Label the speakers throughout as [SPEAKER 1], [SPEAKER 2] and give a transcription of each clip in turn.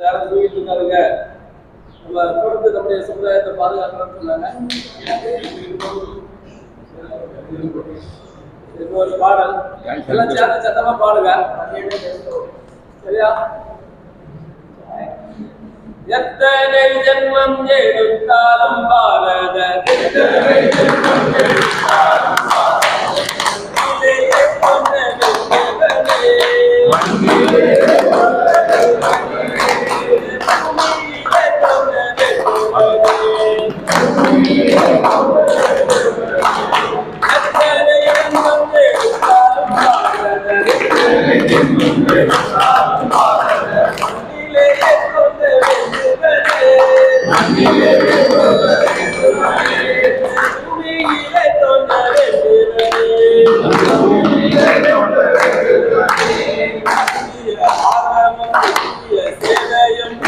[SPEAKER 1] யாரும் தூக்கிட்டு இருக்காருங்க நம்ம தொடர்ந்து நம்முடைய சமுதாயத்தை பாதுகாக்கணும்னு சொன்னாங்க. இது ஒரு பாடல். எல்லாம் சேர்ந்து சத்தமா பாடுங்க. சரியா? எத்தனை ஜென்மம் எடுத்தாலும் பாரத எத்தனை ஜென்மம் எடுத்தாலும்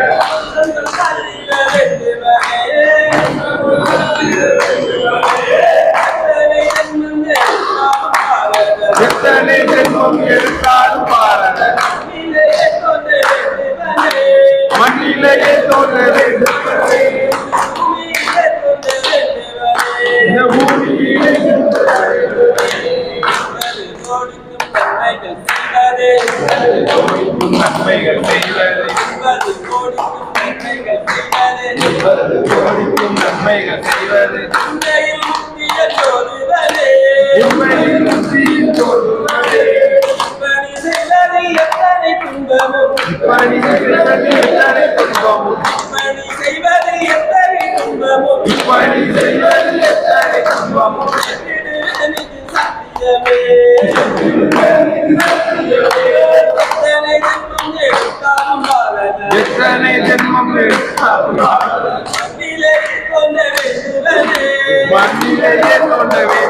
[SPEAKER 2] Yeah. கோடிக்கும் நன்மைகள் செய்வது உண்மையில் முத்தியில் தோன்றுவதே இப்பணி செய்வது எத்தனை துன்பமும் இப்பணி செய்வது எத்தனை துன்பமும் எத்தனை ஜென்மம் எடுத்தாலும் மண்ணிலேயே தோன்ற வேண்டுமானே